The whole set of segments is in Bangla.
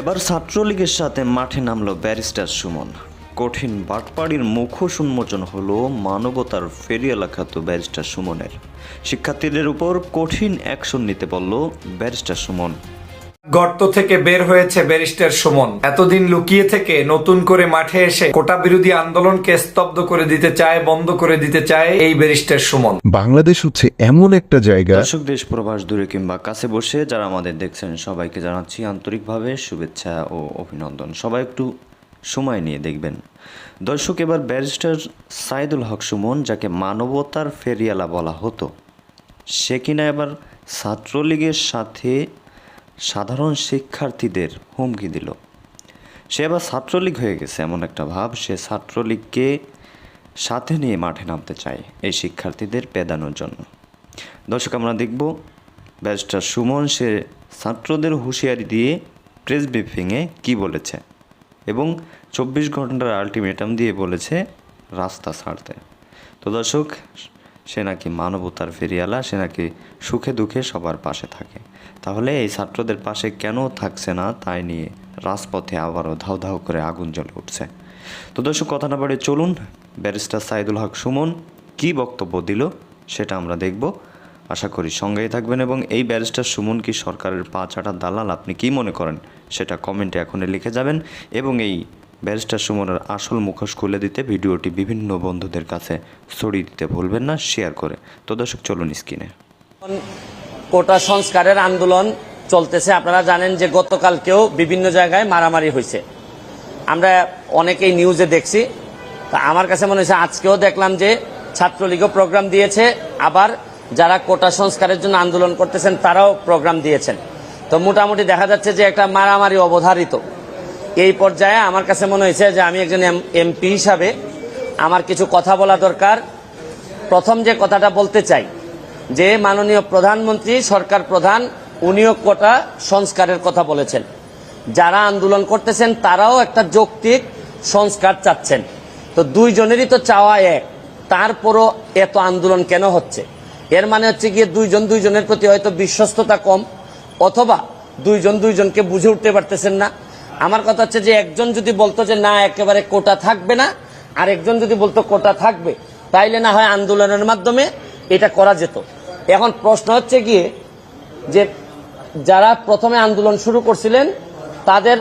এবার ছাত্রলীগের সাথে মাঠে নামল ব্যারিস্টার সুমন। কঠিন বাটপাড়ির মুখোশ উন্মোচন হল মানবতার ফেরিয়ালা খ্যাত ব্যারিস্টার সুমনের। শিক্ষার্থীদের উপর কঠিন অ্যাকশন নিতে বলল ব্যারিস্টার সুমন। গর্ত থেকে বের হয়েছে ব্যারিস্টার সুমন। এতদিন লুকিয়ে থেকে নতুন করে মাঠে এসে কোটা বিরোধী আন্দোলনকে স্তব্ধ করে দিতে চায় বন্ধ করে দিতে চায় এই ব্যারিস্টার সুমন। বাংলাদেশ হচ্ছে এমন একটা জায়গা দর্শক দেশ প্রবাস দূরে কিংবা কাছে বসে যারা আমাদের দেখছেন সবাইকে জানাচ্ছি আন্তরিকভাবে শুভেচ্ছা ও অভিনন্দন। সবাই একটু সময় নিয়ে দেখবেন। দর্শক এবার ব্যারিস্টার সাইদুল হক সুমন যাকে মানবতার ফেরিয়ালা বলা হতো সে কিনা এবার ছাত্রলীগের সাথে সাধারণ শিক্ষার্থীদের হুমকি দিল। সে আবার ছাত্রলীগ হয়ে গেছে, এমন একটা ভাব। সে ছাত্রলীগকে সাথে নিয়ে মাঠে নামতে চায় এই শিক্ষার্থীদের পেদানোর জন্য। দর্শক, আমরা দেখব ব্যারিস্টার সুমন, সে ছাত্রদের হুঁশিয়ারি দিয়ে প্রেস ব্রিফিংয়ে কি বলেছে এবং চব্বিশ ঘণ্টার আলটিমেটাম দিয়ে বলেছে রাস্তা ছাড়তে। তো দর্শক সে নাকি মানবতার ফেরিয়ালা, সে নাকি সুখে দুঃখে সবার পাশে থাকে। তাহলে এই ছাত্রদের পাশে কেন থাকছে না তাই নিয়ে রাজপথে আবারও ধাউ ধাউ করে আগুন জ্বলে উঠছে। তো দর্শক, কথা না বাড়ে চলুন। ব্যারিস্টার সাইদুল হক সুমন কি বক্তব্য দিল সেটা আমরা দেখব। আশা করি সঙ্গেই থাকবেন এবং এই ব্যারিস্টার সুমন কি সরকারের পা চাটা দালাল আপনি কি মনে করেন সেটা কমেন্টে এখনই লিখে যাবেন এবং এই ব্যারিস্টার সুমনের আসল মুখোশ খুলে দিতে ভিডিওটি বিভিন্ন বন্ধুদের কাছে ছড়িয়ে দিতে ভুলবেন না, শেয়ার করে। তো দর্শক, চলুন স্ক্রিনে। কোটা সংস্কারের আন্দোলন চলতেছে। আপনারা জানেন যে গতকালকেও বিভিন্ন জায়গায় মারামারি হয়েছে। আমরা অনেকেই নিউজে দেখছি। তা আমার কাছে মনে হয়েছে, আজকেও দেখলাম যে ছাত্রলীগও প্রোগ্রাম দিয়েছে। আবার যারা কোটা সংস্কারের জন্য আন্দোলন করতেছেন, তারাও প্রোগ্রাম দিয়েছেন। তো মোটামুটি দেখা যাচ্ছে যে একটা মারামারি অবধারিত। এই পর্যায়ে আমার কাছে মনে হয়েছে যে আমি একজন এমপি হিসাবে আমার কিছু কথা বলা দরকার। প্রথম যে কথাটা বলতে চাই, যে মাননীয় প্রধানমন্ত্রী, সরকার প্রধান, উনিও কোটা সংস্কারের কথা বলেছেন। যারা আন্দোলন করতেছেন, তারাও একটা যৌক্তিক সংস্কার চাচ্ছেন। তো দুইজনেরই তো চাওয়া এক, তারপরও এত আন্দোলন কেন হচ্ছে? এর মানে হচ্ছে গিয়ে দুইজন দুইজনের প্রতি হয়তো বিশ্বস্ততা কম, অথবা দুইজন দুইজনকে বুঝে উঠতে পারতেছেন না। আমার কথা হচ্ছে যে একজন যদি বলতো যে না, একেবারে কোটা থাকবে না আর একজন যদি বলতো কোটা থাকবে, তাইলে না হয় আন্দোলনের মাধ্যমে এটা করা যেত। এখন প্রশ্ন হচ্ছে গিয়ে যে যারা প্রথমে আন্দোলন শুরু করছিলেন, তাদের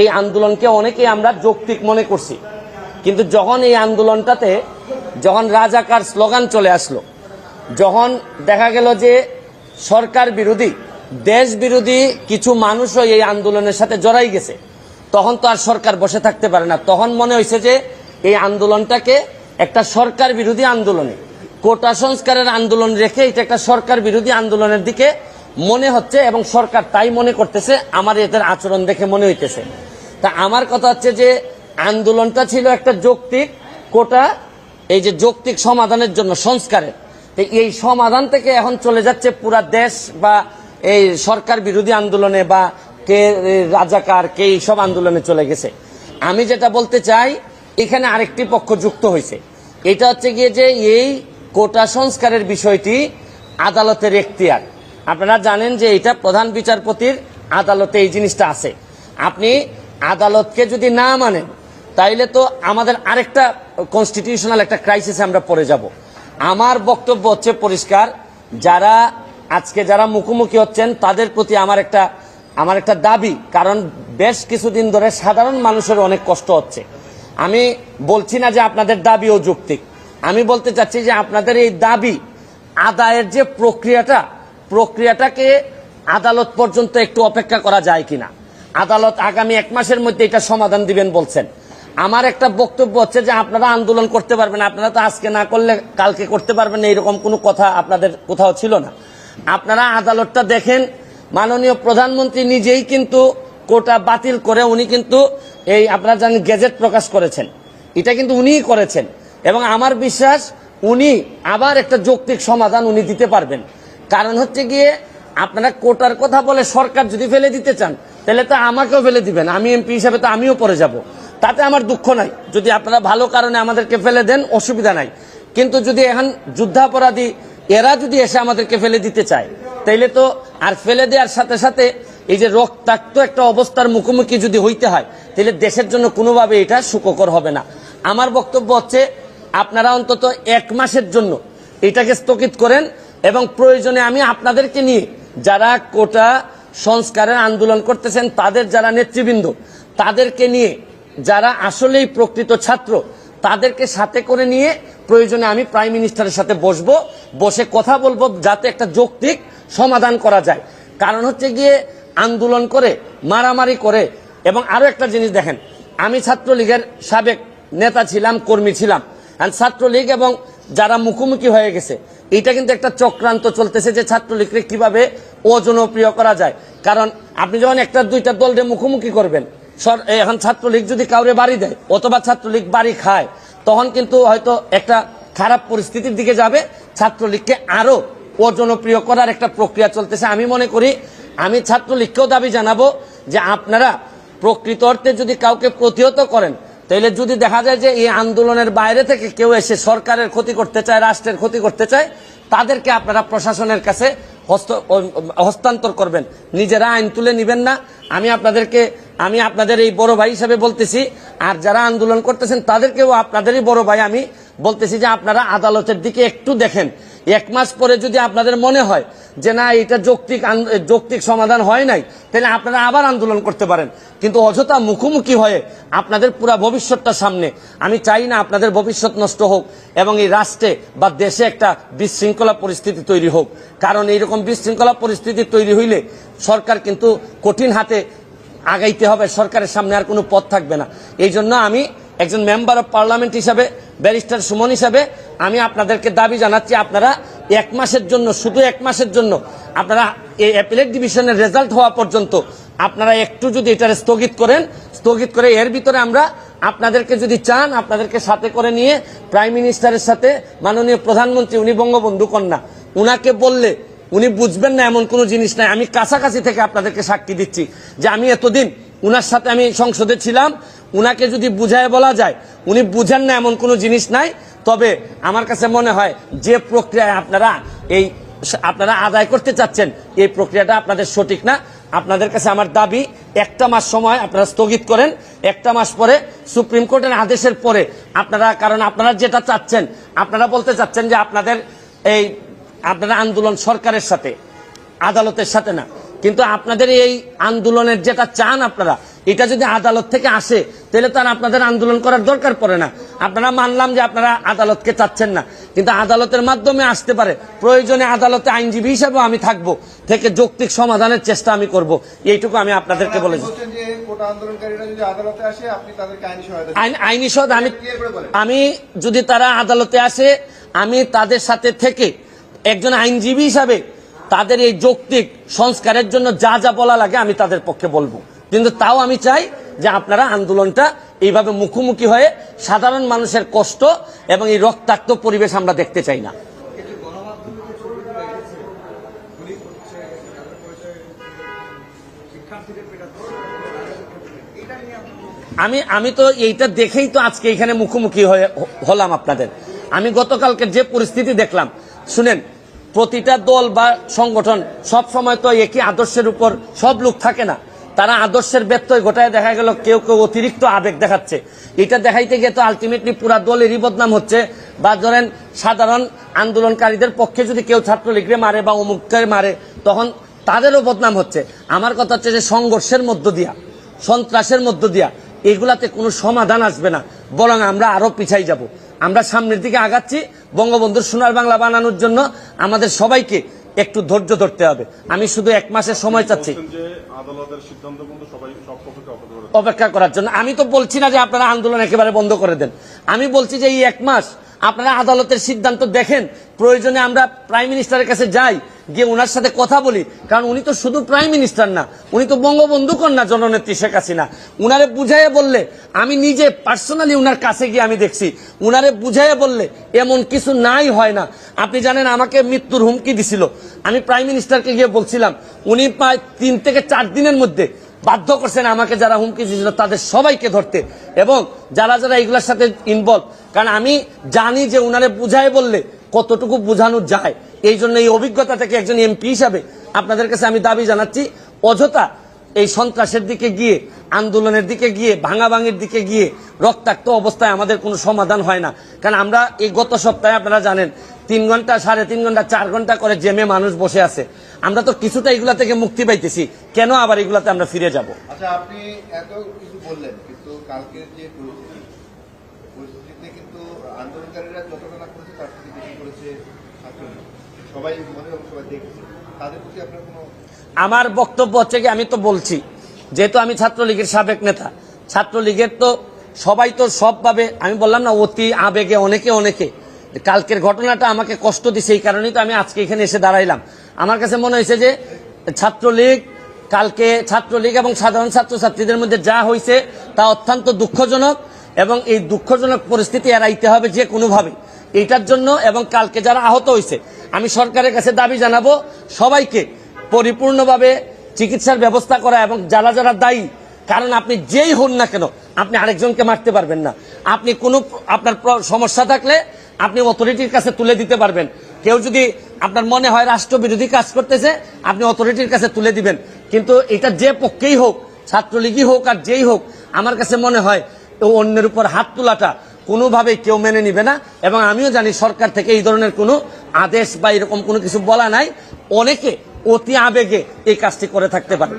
এই আন্দোলনকে অনেকেই আমরা যৌক্তিক মনে করছি। কিন্তু যখন এই আন্দোলনটাতে, যখন রাজাকার স্লোগান চলে আসলো, যখন দেখা গেল যে সরকার বিরোধী, দেশ বিরোধী কিছু মানুষও এই আন্দোলনের সাথে জড়াই গেছে তখন তো আর সরকার বসে থাকতে পারে না। তখন মনে হয়েছে যে এই আন্দোলনটাকে একটা সরকার বিরোধী আন্দোলনে, কোটা সংস্কারের আন্দোলন রেখে এটা একটা সরকার বিরোধী আন্দোলনের দিকে মনে হচ্ছে এবং সরকার তাই মনে করতেছে, আমার এদের আচরণ দেখে মনে হইতেছে। তা আমার কথা হচ্ছে যে আন্দোলনটা ছিল একটা যৌক্তিক কোটা, এই যে যৌক্তিক সমাধানের জন্য সংস্কারের। এই সমাধান থেকে এখন চলে যাচ্ছে পুরা দেশ বা এই সরকার বিরোধী আন্দোলনে বা কে রাজাকার, কে এইসব আন্দোলনে চলে গেছে। আমি যেটা বলতে চাই, এখানে আরেকটি পক্ষ যুক্ত হয়েছে। এটা হচ্ছে গিয়ে যে এই কোটা সংস্কারের বিষয়টি আদালতের এখতিয়ার। আপনারা জানেন যে এটা প্রধান বিচারপতির আদালতে এই জিনিসটা আছে। আপনি আদালতকে যদি না মানেন, তাইলে তো আমাদের আরেকটা কনস্টিটিউশনাল একটা ক্রাইসিসে আমরা পড়ে যাব। আমার বক্তব্য হচ্ছে পরিষ্কার, যারা আজকে যারা মুখোমুখি হচ্ছেন, তাদের প্রতি আমার একটা আমার একটা দাবি, কারণ বেশ কিছুদিন ধরে সাধারণ মানুষের অনেক কষ্ট হচ্ছে। আমি বলছি না যে আপনাদের দাবিও যৌক্তিক আমি বলতে চাচ্ছি যে আপনাদের এই দাবি, আদায়ের যে প্রক্রিয়াটা, প্রক্রিয়াটাকে আদালত পর্যন্ত একটু অপেক্ষা করা যায় কিনা। আদালত আগামী এক মাসের মধ্যে এটা সমাধান দিবেন বলছেন। আমার একটা বক্তব্য হচ্ছে যে আপনারা আন্দোলন করতে পারবেন, আপনারা তো আজকে না করলে কালকে করতে পারবেন এইরকম কোনো কথা আপনাদের কোথাও ছিল না। আপনারা আদালতটা দেখেন মাননীয় প্রধানমন্ত্রী নিজেই কিন্তু কোটা বাতিল করে উনি কিন্তু এই আপনারা জানেন গেজেট প্রকাশ করেছেন। এটা কিন্তু উনিই করেছেন। এবং আমার বিশ্বাস উনি আবার একটা যৌক্তিক সমাধান উনি দিতে পারবেন। কারণ হচ্ছে গিয়ে আপনারা কোটার কথা বলে সরকার যদি ফেলে দিতে চান, তাহলে তো আমাকেও ফেলে দিবেন। আমি এমপি হিসাবে তো আমিও পড়ে যাব। তাতে আমার দুঃখ নাই। যদি আপনারা ভালো কারণে আমাদেরকে ফেলে দেন, অসুবিধা নাই। কিন্তু যদি এখন যুদ্ধাপরাধী এরা যদি এসে আমাদেরকে ফেলে দিতে চায় তাইলে তো আর ফেলে দেওয়ার সাথে সাথে এই যে রক্তাক্ত একটা অবস্থার মুখোমুখি যদি হইতে হয় তাহলে দেশের জন্য কোনোভাবে এটা সুখকর হবে না। আমার বক্তব্য হচ্ছে, আপনারা অন্তত এক মাসের জন্য এটাকে স্থগিত করেন এবং প্রয়োজনে আমি আপনাদেরকে নিয়ে যারা কোটা সংস্কারের আন্দোলন করতেছেন, তাদের যারা নেতৃবৃন্দ, তাদেরকে নিয়ে যারা আসলেই প্রকৃত ছাত্র, তাদেরকে সাথে করে নিয়ে প্রয়োজনে আমি প্রাইম মিনিস্টারের সাথে বসবো, বসে কথা বলব, যাতে একটা যৌক্তিক সমাধান করা যায়। কারণ হচ্ছে গিয়ে আন্দোলন করে, মারামারি করে, এবং আরও একটা জিনিস দেখেন, আমি ছাত্রলীগের সাবেক নেতা ছিলাম, কর্মী ছিলাম। ছাত্রলীগ এবং যারা মুখোমুখি হয়ে গেছে, এটা কিন্তু একটা চক্রান্ত চলতেছে যে ছাত্রলীগকে কীভাবে অজনপ্রিয় করা যায়। কারণ আপনি যখন একটা দুইটা দলকে মুখোমুখি করবেন এখন ছাত্রলীগ যদি কাউরে বাড়ি দেয়, অথবা ছাত্রলীগ বাড়ি খায়, তখন কিন্তু হয়তো একটা খারাপ পরিস্থিতির দিকে যাবে, ছাত্রলীগকে আরও অজনপ্রিয় করার একটা প্রক্রিয়া চলতেছে। আমি মনে করি, আমি ছাত্রলীগকেও দাবি জানাব যে আপনারা প্রকৃত অর্থে যদি কাউকে প্রতিহত করেন তাহলে যদি দেখা যায় যে এই আন্দোলনের বাইরে থেকে কেউ এসে সরকারের ক্ষতি করতে চায়, রাষ্ট্রের ক্ষতি করতে চায়, তাদেরকে আপনারা প্রশাসনের কাছে হস্ত হস্তান্তর করবেন। নিজেরা আইন তুলে নিবেন না। আমি আপনাদেরকে, আমি আপনাদের এই বড় ভাই হিসাবে বলতেছি, আর যারা আন্দোলন করতেছেন, তাদেরকেও আপনাদেরই বড় ভাই আমি বলতেছি যে আপনারা আদালতের দিকে একটু দেখেন। এক মাস পরে যদি আপনাদের মনে হয় যে না, এটা যৌক্তিক যৌক্তিক সমাধান হয় নাই, তাহলে আপনারা আবার আন্দোলন করতে পারেন। কিন্তু অযথা মুখোমুখি হয়ে আপনাদের পুরা ভবিষ্যৎটা সামনে। আমি চাই না আপনাদের ভবিষ্যৎ নষ্ট হোক এবং এই রাষ্ট্রে বা দেশে একটা বিশৃঙ্খলা পরিস্থিতি তৈরি হোক। কারণ এইরকম বিশৃঙ্খলা পরিস্থিতি তৈরি হইলে সরকার কিন্তু কঠিন হাতে আগাইতে হবে, সরকারের সামনে আর কোনো পথ থাকবে না। এই জন্য আমি একজন মেম্বার অফ পার্লামেন্ট হিসাবে, ব্যারিস্টার সুমন হিসাবে আমি আপনাদেরকে দাবি জানাচ্ছি, আপনারা এক মাসের জন্য, শুধু এক মাসের জন্য, আপনারা এই অ্যাপিলেট ডিভিশনের রেজাল্ট হওয়া পর্যন্ত আপনারা একটু যদি এটা স্থগিত করেন, স্থগিত করে এর ভিতরে আমরা আপনাদেরকে যদি চান, আপনাদেরকে সাথে করে নিয়ে প্রাইম মিনিস্টারের সাথে মাননীয় প্রধানমন্ত্রী, উনি বঙ্গবন্ধু কন্যা, উনাকে বললে উনি বুঝবেন না এমন কোনো জিনিস নাই। আমি কাছাকাছি থেকে আপনাদেরকে সাক্ষী দিচ্ছি যে আমি এতদিন উনার সাথে আমি সংসদে ছিলাম, উনাকে যদি বুঝায় বলা যায়, উনি বুঝেন না এমন কোনো জিনিস নাই। তবে আমার কাছে মনে হয় যে প্রক্রিয়ায় আপনারা এই আপনারা আদায় করতে চাচ্ছেন, এই প্রক্রিয়াটা আপনাদের সঠিক না। আপনাদের কাছে আমার দাবি, একটা মাস সময় আপনারা স্থগিত করেন, একটা মাস পরে সুপ্রিম কোর্টের আদেশের পরে আপনারা, কারণ আপনারা যেটা চাচ্ছেন, আপনারা বলতে চাচ্ছেন যে আপনাদের এই, আপনারা আন্দোলন সরকারের সাথে, আদালতের সাথে না। কিন্তু আপনাদের এই আন্দোলনের যেটা চান আপনারা এটা যদি আদালত থেকে আসে তাহলে তার আপনাদের আন্দোলন করার দরকার পড়ে না। আপনারা মানলাম যে আপনারা আদালতকে চাচ্ছেন না কিন্তু আদালতের মাধ্যমে আসতে পারে। প্রয়োজনে আদালতে আইনজীবী হিসাবে আমি থাকব থেকে যৌক্তিক সমাধানের চেষ্টা আমি করব। এইটুকু আমি আপনাদেরকে বলেছি আইনি সহায়তা আমি। আমি যদি তারা আদালতে আসে আমি তাদের সাথে থেকে একজন আইনজীবী হিসাবে তাদের এই যৌক্তিক সংস্কারের জন্য যা যা বলা লাগে আমি তাদের পক্ষে বলব। কিন্তু তাও আমি চাই যে আপনারা আন্দোলনটা এইভাবে মুখোমুখি হয়ে সাধারণ মানুষের কষ্ট এবং এই রক্তাক্ত পরিবেশ আমরা দেখতে চাই না। আমি আমি তো এইটা দেখেই তো আজকে এখানে মুখোমুখি হয়ে হলাম আপনাদের। আমি গতকালকে যে পরিস্থিতি দেখলাম, শুনেন প্রতিটা দল বা সংগঠন সব সময় তো একই আদর্শের উপর সব লোক থাকে না। তারা আদর্শের ব্যত্যয় ঘটায় দেখা গেল কেউ কেউ অতিরিক্ত আবেগ দেখাচ্ছে। এটা দেখাইতে গিয়ে তো আলটিমেটলি পুরা দলেরই বদনাম হচ্ছে। বা ধরেন সাধারণ আন্দোলনকারীদের পক্ষে যদি কেউ ছাত্রলীগরে মারে বা অমুককে মারে, তখন তাদেরও বদনাম হচ্ছে। আমার কথা হচ্ছে যে সংঘর্ষের মধ্য দিয়া, সন্ত্রাসের মধ্য দিয়া, এগুলাতে কোনো সমাধান আসবে না। বরং আমরা আরও পিছাই যাব। আমরা সামনের দিকে আগাচ্ছি বঙ্গবন্ধুর সোনার বাংলা বানানোর জন্য আমাদের সবাইকে একটু ধৈর্য ধরতে হবে। আমি শুধু এক মাসের সময় চাচ্ছি। অপেক্ষা করার জন্য। আমি তো বলছি না যে আপনারা আন্দোলন একেবারে বন্ধ করে দেন। আমি বলছি যে এই এক মাস আপনারা আদালতের সিদ্ধান্ত দেখেন। প্রয়োজনে আমরা প্রাইম মিনিস্টারের কাছে যাই। গিয়ে ওনার সাথে কথা বলি। কারণ উনি তো শুধু প্রাইম মিনিস্টার না, উনি তো বঙ্গবন্ধু কন্যা জননেত্রী শেখ হাসিনা। উনারে বুঝাইয়ে বললে, আমি নিজে পার্সোনালি উনার কাছে গিয়ে আমি দেখছি। উনারে বুঝাইয়ে বললে, এমন কিছু নাই হয় না। আপনি জানেন আমাকে মৃত্যুর হুমকি দিছিল। আমি প্রাইম মিনিস্টারকে গিয়ে বলছিলাম, উনি প্রায় তিন থেকে চার দিনের মধ্যে বাধ্য করছেন আমাকে যারা হুমকি দিয়েছিল তাদের সবাইকে ধরতে। এবং যারা যারা এগুলোর সাথে ইনভলভ কারণ আমি জানি যে উনারে বুঝায় বললে কতটুকু বোঝানো যায়? এই জন্য এই অভিজ্ঞতা থেকে একজন এমপি হিসাবে আপনাদের কাছে আমি দাবি জানাচ্ছি, অযথা এই সন্ত্রাসের দিকে গিয়ে, আন্দোলনের দিকে গিয়ে, ভাঙাভাঙির দিকে গিয়ে রক্তাক্ত অবস্থায় আমাদের কোনো সমাধান হয় না। কারণ আমরা এই গত সপ্তাহে আপনারা জানেন, তিন ঘণ্টা, সাড়ে তিন ঘণ্টা, চার ঘণ্টা করে জেমে মানুষ বসে আছে। আমরা তো কিছুটা এগুলা থেকে মুক্তি পাইতেছি, কেন আবার এগুলাতে আমরা ফিরে যাব? আচ্ছা আপনি এত কিছু বললেন, কিন্তু যে পরিস্থিতি, পরিস্থিতিতে কিন্তু আন্দোলনকারীরা আমার বক্তব্য হচ্ছে কি, আমি তো বলছি, যেহেতু আমি ছাত্রলীগের সাবেক নেতা, ছাত্রলীগের তো সবাই তো সবভাবে, আমি বললাম না, অতি আবেগে অনেকে অনেকে, কালকের ঘটনাটা আমাকে কষ্ট দিছে, এই কারণেই তো আমি আজকে এখানে এসে দাঁড়াইলাম। আমার কাছে মনে হয়েছে যে, ছাত্রলীগ, কালকে ছাত্রলীগ এবং সাধারণ ছাত্রছাত্রীদের মধ্যে যা হয়েছে তা অত্যন্ত দুঃখজনক এবং এই দুঃখজনক পরিস্থিতি এড়াইতে হবে যে কোনোভাবে এইটার জন্য এবং কালকে যারা আহত হয়েছে, আমি সরকারের কাছে দাবি জানাব, সবাইকে পরিপূর্ণভাবে চিকিৎসার ব্যবস্থা করা এবং যারা যারা দায়ী, কারণ আপনি যেই হন না কেন, আপনি আরেকজনকে মারতে পারবেন না। আপনি কোনো, আপনার সমস্যা থাকলে আপনি অথরিটির কাছে তুলে দিতে পারবেন। কেউ যদি আপনার মনে হয় রাষ্ট্রবিরোধী কাজ করতেছে, আপনি অথরিটির কাছে তুলে দিবেন। কিন্তু এটা যে পক্ষেই হোক, ছাত্রলীগই হোক আর যেই হোক, আমার কাছে মনে হয় অন্যের উপর হাত তোলাটা কোনোভাবেই কেউ মেনে নিবে না। এবং আমিও জানি সরকার থেকে এই ধরনের কোনো আদেশ বা এরকম কোনো কিছু বলা নাই। অনেকে অতি আবেগে এই কাজটি করে থাকতে পারে।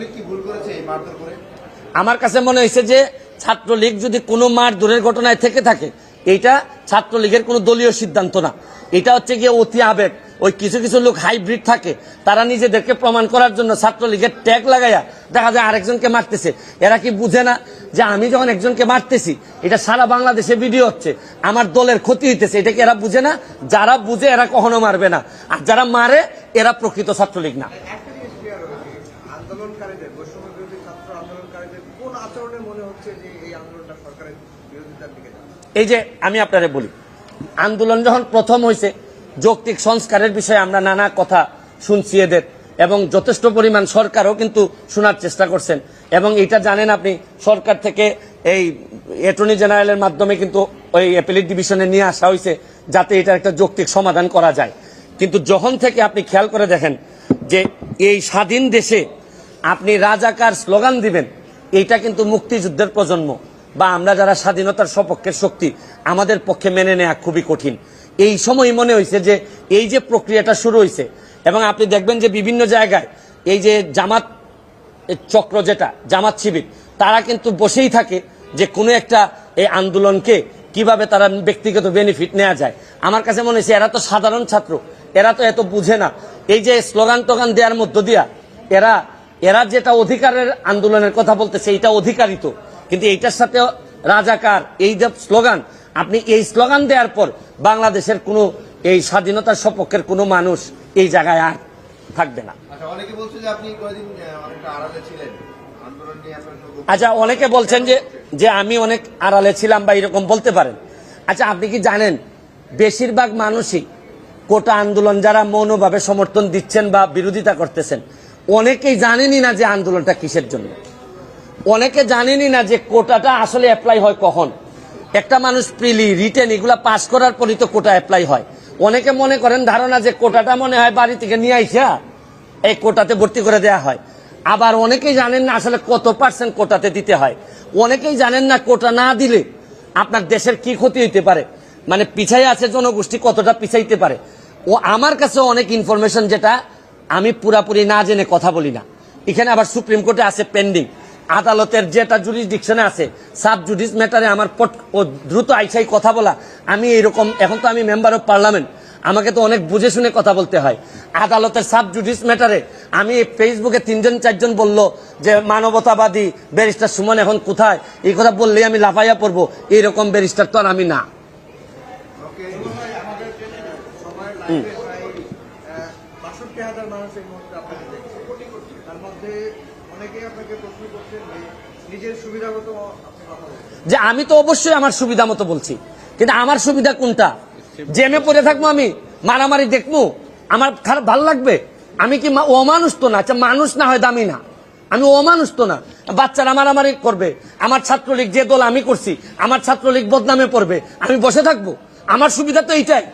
আমার কাছে মনে হয়েছে যে ছাত্রলীগ যদি কোনো মার দূরের ঘটনায় থেকে থাকে এইটা ছাত্রলীগের কোনো দলীয় সিদ্ধান্ত না। এটা হচ্ছে গিয়ে অতি আবেগ। ওই কিছু কিছু লোক হাইব্রিড থাকে। তারা নিজেদেরকে প্রমাণ করার জন্য ছাত্রলীগের ট্যাগ লাগাইয়া দেখা যায় আরেকজনকে মারতেছে। এরা কি বুঝে না যে আমি যখন একজনকে মারতেছি এটা সারা বাংলাদেশে ভিডিও হচ্ছে। আমার দলের ক্ষতি হইতেছে এটা কি এরা বুঝে না? যারা বুঝে এরা কখনো মারবে না। আর যারা মারে এরা প্রকৃত ছাত্রলীগ না। একটা জিনিস ক্লিয়ার হবে আন্দোলনকারীদের বৈষম্য ছাত্র আন্দোলনকারীদের কোন আচরণে মনে হচ্ছে যে এই আন্দোলনটা সরকারের বিরোধিতার দিকে এই যে আমি আপনারে বলি আন্দোলন যখন প্রথম হয়েছে যৌক্তিক সংস্কারের বিষয়ে আমরা নানা কথা শুনছি এদের। এবং যথেষ্ট পরিমাণ সরকারও কিন্তু শোনার চেষ্টা করছেন। এবং এটা জানেন আপনি, সরকার থেকে এই অ্যাটর্নি জেনারেলের মাধ্যমে কিন্তু ওই অ্যাপেলিট ডিভিশনে নিয়ে আসা হয়েছে, যাতে এটা একটা যৌক্তিক সমাধান করা যায়। কিন্তু যখন থেকে আপনি খেয়াল করে দেখেন যে এই স্বাধীন দেশে আপনি রাজাকার স্লোগান দিবেন, এইটা কিন্তু মুক্তিযুদ্ধের প্রজন্ম বা আমরা যারা স্বাধীনতার সপক্ষের শক্তি, আমাদের পক্ষে মেনে নেওয়া খুবই কঠিন। এই সময় মনে হয়েছে যে এই যে প্রক্রিয়াটা শুরু হয়েছে এবং আপনি দেখবেন যে বিভিন্ন জায়গায় এই যে জামাত চক্র যেটা, জামাত শিবির, তারা কিন্তু বসেই থাকে যে কোনো একটা এই আন্দোলনকে কীভাবে তারা ব্যক্তিগত বেনিফিট নেওয়া যায়। আমার কাছে মনে হয়েছে এরা তো সাধারণ ছাত্র, এরা তো এত বুঝে না। এই যে স্লোগান টোগান দেওয়ার মধ্য দিয়া এরা এরা যেটা অধিকারের আন্দোলনের কথা বলতেছে, এইটা অধিকারিত কিন্তু এইটার সাথে রাজাকার, এই যে স্লোগান, আপনি এই স্লোগান দেওয়ার পর বাংলাদেশের কোনো এই স্বাধীনতার সপক্ষের কোনো মানুষ এই জায়গায় আর থাকবে না। আচ্ছা অনেকে আচ্ছা অনেকে বলছেন যে যে আমি অনেক আড়ালে ছিলাম বা এরকম বলতে পারেন। আচ্ছা আপনি কি জানেন বেশিরভাগ মানুষই কোটা আন্দোলন যারা মৌনভাবে সমর্থন দিচ্ছেন বা বিরোধিতা করতেছেন অনেকেই জানেনই না যে আন্দোলনটা কিসের জন্য। অনেকে জানেনই না যে কোটাটা আসলে অ্যাপ্লাই হয় কখন। একটা মানুষ প্রিলি রিটেন এগুলা পাস করার পরই তো কোটা অ্যাপ্লাই হয়। অনেকে মনে করেন ধারণা যে কোটাটা মনে হয় বাড়ি থেকে নিয়ে আইসা এই কোটাতে ভর্তি করে দেয়া হয়। আবার অনেকেই জানেন না আসলে কত পার্সেন্ট কোটাতে দিতে হয়। অনেকেই জানেন না কোটা না দিলে আপনার দেশের কি ক্ষতি হইতে পারে। মানে পিছাই আছে জনগোষ্ঠী কতটা পিছাইতে পারে। ও আমার কাছে অনেক ইনফরমেশন যেটা আমি পুরাপুরি না জেনে কথা বলি না। এখানে আবার সুপ্রিম কোর্টে আছে পেন্ডিং আদালতের যেটা জুরিসডিকশনে আছে সাব জুডিস ম্যাটারে আমার পট- ও দ্রুত আইসাই কথা বলা। আমি এরকম এখন তো আমি মেম্বার অফ পার্লামেন্ট আমাকে তো অনেক বুঝে শুনে কথা বলতে হয়। আদালতের সাব জুডিস ম্যাটারে আমি ফেসবুকে তিনজন চারজন বলল যে মানবতাবাদী ব্যারিস্টার সুমন এখন কোথায়? এই কথা বললেই আমি লাফাইয়া পড়ব। এইরকম ব্যারিস্টার তো আর আমি না। মানুষ এই মুহূর্তে আপনাকে দেখছে। তার মধ্যে যে আমি তো অবশ্যই আমার সুবিধা মতো বলছি। কিন্তু আমার সুবিধা কোনটা? জেমে পড়ে থাকব আমি, মারামারি দেখব, আমার খারাপ ভালো লাগবে? আমি কি অমানুষ তো না আচ্ছা মানুষ না হয় দামি না। আমি অমানুষ তো না। বাচ্চারা মারামারি করবে, আমার ছাত্রলীগ যে দল আমি করছি, আমার ছাত্রলীগ বদনামে পড়বে, আমি বসে থাকব? আমার সুবিধা তো এইটাই।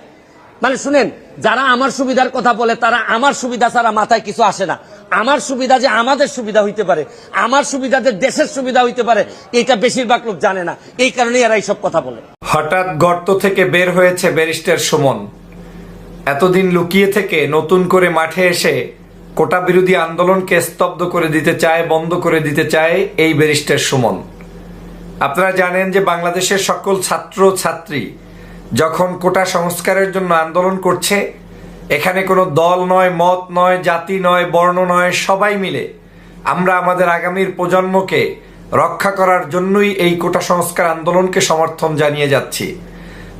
মানে শুনেন, যারা আমার সুবিধার কথা বলে, তারা আমার সুবিধা ছাড়া মাথায় কিছু আসে না। আমার সুবিধা যে আমাদের সুবিধা হইতে পারে, আমার সুবিধা যে দেশের সুবিধা হইতে পারে, এটা বেশিরভাগ লোক জানে না। এই কারণে এরা এইসব কথা বলে। হঠাৎ গর্ত থেকে বের হয়েছে ব্যারিস্টার সুমন। এতদিন লুকিয়ে থেকে নতুন করে মাঠে এসে কোটা বিরোধী আন্দোলনকে স্তব্ধ করে দিতে চায়, বন্ধ করে দিতে চায় এই ব্যারিস্টার সুমন। আপনারা জানেন যে বাংলাদেশের সকল ছাত্র ছাত্রী যখন কোটা সংস্কারের জন্য আন্দোলন করছে এখানে কোনো দল নয়, মত নয়, জাতি নয়, বর্ণ নয়, সবাই মিলে আমরা আমাদের আগামীর প্রজন্মকে রক্ষা করার জন্যই এই কোটা সংস্কার আন্দোলনকে সমর্থন জানিয়ে যাচ্ছি।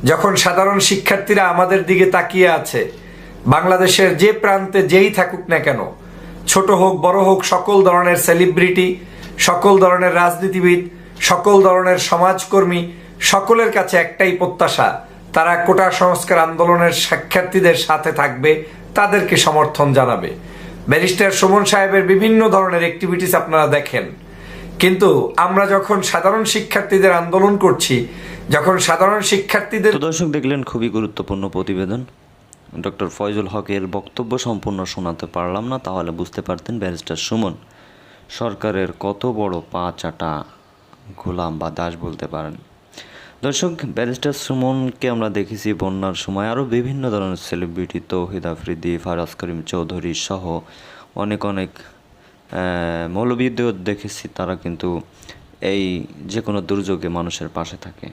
যখন সাধারণ শিক্ষার্থীরা আমাদের দিকে তাকিয়ে আছে, বাংলাদেশের যে প্রান্তে যেই থাকুক না কেন, ছোট হোক, বড় হোক, সকল ধরনের সেলিব্রিটি, সকল ধরনের রাজনীতিবিদ, সকল ধরনের সমাজকর্মী, সকলের কাছে একটাই প্রত্যাশা তারা কোটা সংস্কার আন্দোলনের শিক্ষার্থীদের সাথে থাকবে, তাদেরকে সমর্থন জানাবে। ব্যারিস্টার সুমন সাহেবের বিভিন্ন ধরনের অ্যাক্টিভিটিস আপনারা দেখেন। কিন্তু আমরা যখন সাধারণ শিক্ষার্থীদের আন্দোলন করছি, যখন সাধারণ শিক্ষার্থীদের দর্শক দেখলেন খুবই গুরুত্বপূর্ণ প্রতিবেদন। ডক্টর ফয়জুল হকের বক্তব্য সম্পূর্ণ শোনাতে পারলাম না, তাহলে বুঝতে পারতেন ব্যারিস্টার সুমন, সরকারের কত বড় পা চাটা গোলাম বা দাস বলতে পারেন। দর্শক, ব্যারিস্টার সুমনকে আমরা দেখেছি বন্যার সময়। আরও বিভিন্ন ধরনের সেলিব্রিটি তৌহিদ আফ্রিদি, ফারাজ করিম চৌধুরী সহ অনেক অনেক মৌলবীদেও দেখেছি। তারা কিন্তু এই যে কোনো দুর্যোগে মানুষের পাশে থাকে।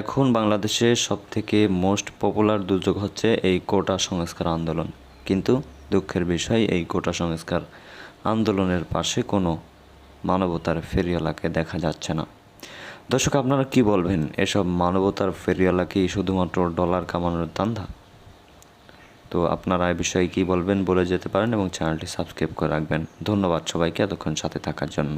এখন বাংলাদেশে সব থেকে মোস্ট পপুলার দুর্যোগ হচ্ছে এই কোটা সংস্কার আন্দোলন। কিন্তু দুঃখের বিষয়, এই কোটা সংস্কার আন্দোলনের পাশে কোনো মানবতার ফেরিওয়ালাকে দেখা যাচ্ছে না। দর্শক, আপনারা কি বলবেন? এসব মানবতার ফেরিওয়ালা কি শুধুমাত্র ডলার কামানোর দান্ধা তো আপনারা এ বিষয়ে কি বলবেন বলে যেতে পারেন এবং চ্যানেলটি সাবস্ক্রাইব করে রাখবেন। ধন্যবাদ সবাইকে এতক্ষণ সাথে থাকার জন্য।